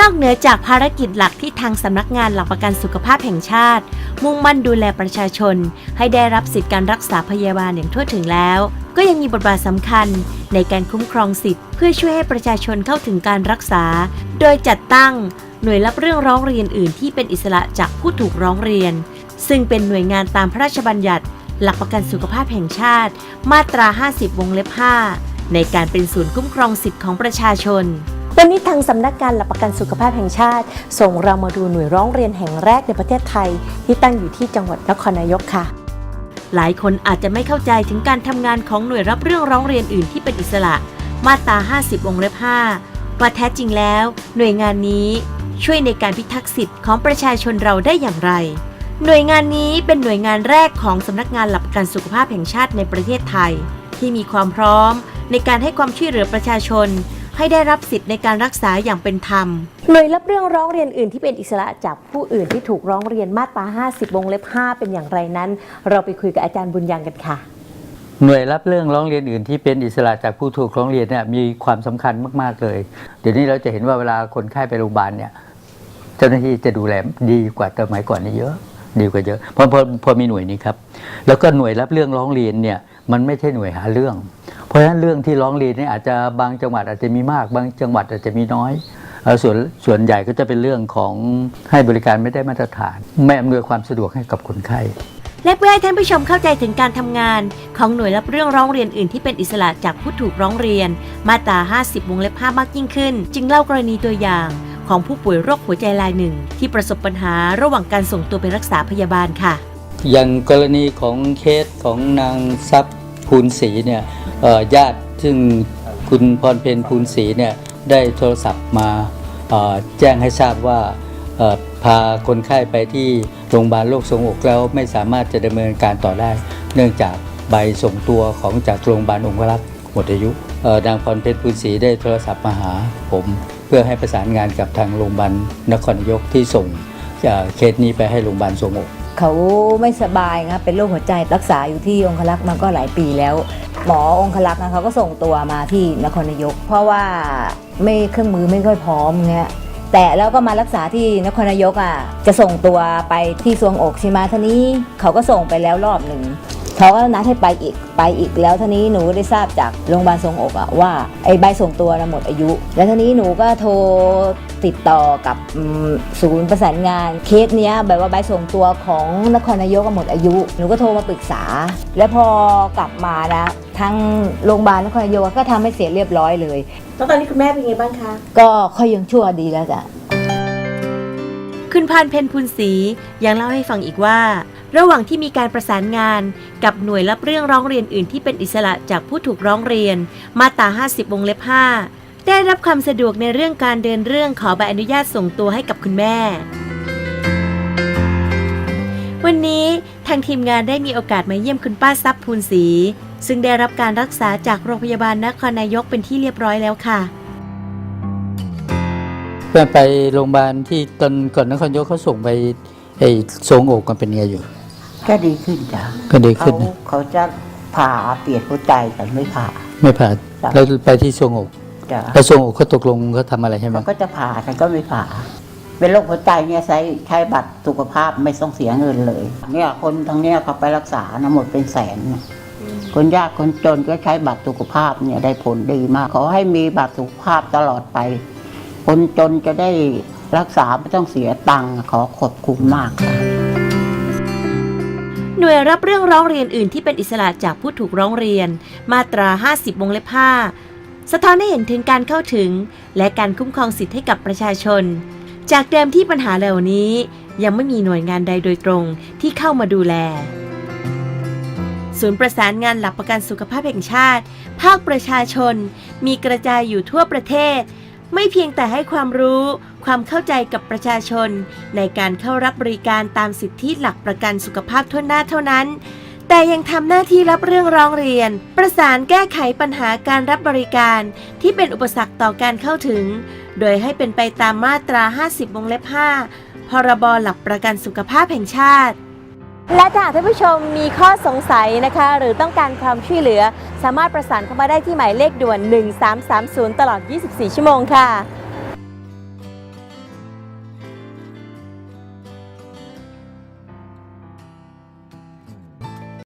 นอกเหนือจากภารกิจหลักที่ทางสำนักงานหลักประกันสุขภาพแห่งชาติ มุ่งมั่นดูแลประชาชน ให้ได้รับสิทธิการรักษาพยาบาลอย่างทั่วถึงแล้ว ก็ยังมีบทบาทสำคัญในการคุ้มครองสิทธิ์เพื่อช่วยให้ประชาชนเข้าถึงการรักษา โดยจัดตั้งหน่วยรับเรื่องร้องเรียนอื่นที่เป็นอิสระจากผู้ถูกร้องเรียน ซึ่งเป็นหน่วยงานตามพระราชบัญญัติ หลักประกันสุขภาพแห่งชาติ มาตรา 50 วงเล็บ 5 ในการเป็นศูนย์คุ้มครองสิทธิของประชาชน วันนี้ทางสำนักงานหลักประกันสุขภาพแห่งชาติ ส่งเรามาดูหน่วยร้องเรียนแห่งแรกในประเทศไทย ที่ตั้งอยู่ที่จังหวัดนครนายกค่ะ หลายคนอาจจะไม่เข้าใจถึงการทำงานของหน่วยรับเรื่องร้องเรียนอื่นที่เป็นอิสระ มาตรา 50 วงเล็บ 5 ว่าแท้จริงแล้ว หน่วยงานนี้ช่วยในการพิทักษ์สิทธิ์ของประชาชนเราได้อย่างไร หน่วยงานนี้เป็นหน่วยงานแรกของสำนักงานหลักประกันสุขภาพแห่งชาติในประเทศไทย ที่มีความพร้อมในการให้ความช่วยเหลือประชาชน ให้ได้รับสิทธิ์ในการรักษาอย่างเป็นธรรม หน่วยรับเรื่องร้องเรียนอื่นที่เป็นอิสระจากผู้อื่นที่ถูกร้องเรียนมาตรา 50 วงเล็บ 5 เป็นอย่างไรนั้น เราไปคุยกับอาจารย์บุญยังกันค่ะ หน่วยรับเรื่องร้องเรียนอื่นที่เป็นอิสระจากผู้ถูกร้องเรียนเนี่ยมีความสำคัญมาก ๆ เลย เดี๋ยวนี้เราจะเห็นว่าเวลาคนไข้ไปโรงพยาบาลเนี่ยเจ้าหน้าที่จะดูแลดีกว่าสมัยก่อนนี่เยอะดีกว่าเยอะเพราะพอพอมีหน่วยนี้ครับ แล้วก็หน่วยรับเรื่องร้องเรียนเนี่ย มันไม่ใช่หน่วยหาเรื่อง เพราะฉะนั้นเรื่องที่ร้องเรียนนี่อาจจะบางจังหวัดอาจจะมีมาก บางจังหวัดอาจจะมีน้อยส่วนส่วนใหญ่ก็จะเป็นเรื่องของให้บริการไม่ได้มาตรฐาน ไม่อำนวยความสะดวกให้กับคนไข้และเพื่อให้ท่านผู้ชมเข้าใจถึงการทำงาน ของหน่วยรับเรื่องร้องเรียนอื่นที่เป็นอิสระจากผู้ถูกร้องเรียน มาตรา 50 วงเล็บ 5 มากยิ่งขึ้น จึงเล่ากรณีตัวอย่าง ของผู้ป่วยโรคหัวใจรายหนึ่ง ที่ประสบปัญหาระหว่างการส่งตัวไปรักษาพยาบาลค่ะ อย่างกรณีของเคสของนางทรัพย์ภูลศรีเนี่ยญาติซึ่งคุณพรเพนภูลศรีเนี่ยได้โทรศัพท์มาแจ้งให้ทราบว่าพาคนไข้ไปที่โรงพยาบาลโรคทรงอกแล้วไม่สามารถจะดำเนินการต่อได้ เนื่องจากใบส่งตัวของจากโรงพยาบาลองครักษ์หมดอายุเอ่อนางพรเพชรภูลศรีได้โทรศัพท์มาหาผม เพื่อให้ประสานงานกับทางโรงพยาบาลนครนายกที่ส่งเคสนี้ไปให้โรงพยาบาลทรงอก เขาไม่สบายนะเป็นโรคหัวใจรักษาอยู่ที่องคลักษ์มาก็หลายปีแล้ว หมอองคลักษ์นะเขาก็ส่งตัวมาที่นครนายก เพราะว่าไม่เครื่องมือไม่ค่อยพร้อมเงี้ยแต่แล้วก็มารักษาที่นครนายกอะจะส่งตัวไปที่สวงอกใช่ไหมท่านี้เขาก็ส่งไปแล้วรอบหนึ่ง เขาก็นัดให้ไปอีกไปอีกแล้วท่านี้หนูได้ทราบจากโรงพยาบาลทรวงอกอะว่าไอ้ใบส่งตัวน่ะหมดอายุ แล้วท่านี้หนูก็โทรติดต่อกับอืมศูนย์ประสานงานเคสเนี้ยแบบว่าใบส่งตัวของนครนายกอะหมดอายุ หนูก็โทรมาปรึกษา แล้วพอกลับมานะทางโรงพยาบาลนครนายกก็ทำให้เสร็จเรียบร้อยเลยแล้วตอนนี้คุณแม่เป็นไงบ้างคะก็ค่อยยังชั่วดีแล้วจ้ะคุณพานเพนพูนศรียังเล่าให้ฟังอีกว่า ระหว่างที่มีการประสานงานกับหน่วยรับเรื่องร้องเรียนอื่นที่เป็นอิสระจากผู้ถูกร้องเรียน มาตรา 50 วงเล็บ 5 ได้รับความสะดวกในเรื่องการเดินเรื่องขอใบอนุญาตส่งตัวให้กับคุณแม่ วันนี้ทางทีมงานได้มีโอกาสมาเยี่ยมคุณป้าทรัพย์พูนศรีซึ่งได้รับการรักษาจากโรงพยาบาลนครนายกเป็นที่เรียบร้อยแล้วค่ะไปไปโรงพยาบาลที่ตอนก่อนนครนายกเขาส่งไปไอ้ทรงอกกันเป็นไงอยู่ ก็ดีขึ้นจ้ะก็ดีเขาขึ้นนะเขาจะผ่าเปลี่ยนหัวใจแต่ไม่ผ่า ไม่ผ่าจ้ะ แล้วไปที่ทรวงอกจ้ะแล้วทรวงอกเขาตกลงเขาทำอะไรให้มั้เขางก็จะผ่าฉันก็ไม่ผ่า เป็นโรคหัวใจเนี่ยใช้ใช้บัตรสุขภาพไม่ต้องเสียเงินเลย เนี่ยคนทั้งเนี้ยเขาไปรักษานะหมดเป็นแสนนะคนยากคนจนก็ใช้บัตรสุขภาพเนี่ยได้ผลดีมากขอให้มีบัตรสุขภาพตลอดไป คนจนจะได้รักษาไม่ต้องเสียตังค์ขอขอบคุณมากค่ะ หน่วยรับเรื่องร้องเรียนอื่นที่เป็นอิสระจากผู้ถูกร้องเรียน มาตรา 50วงเล็บ5สะท้อนให้เห็นถึงการเข้าถึง และการคุ้มครองสิทธิให้กับประชาชน จากเดิมที่ปัญหาเหล่านี้ ยังไม่มีหน่วยงานใดโดยตรงที่เข้ามาดูแล ศูนย์ประสานงานหลักประกันสุขภาพแห่งชาติ ภาคประชาชน มีกระจายอยู่ทั่วประเทศ ไม่เพียงแต่ให้ความรู้ ความเข้าใจกับประชาชน ในการเข้ารับบริการตามสิทธิหลักประกันสุขภาพทั่วหน้าเท่านั้น แต่ยังทำหน้าที่รับเรื่องร้องเรียน ประสานแก้ไขปัญหาการรับบริการ ที่เป็นอุปสรรคต่อการเข้าถึง โดยให้เป็นไปตามมาตรา 50 วงเล็บ 5 พรบหลักประกันสุขภาพแห่งชาติ และถ้าหากท่านผู้ชมมีข้อสงสัยนะคะ หรือต้องการความช่วยเหลือ สามารถประสานเข้ามาได้ที่หมายเลขด่วน 1330 ตลอด 24 ชั่วโมงค่ะ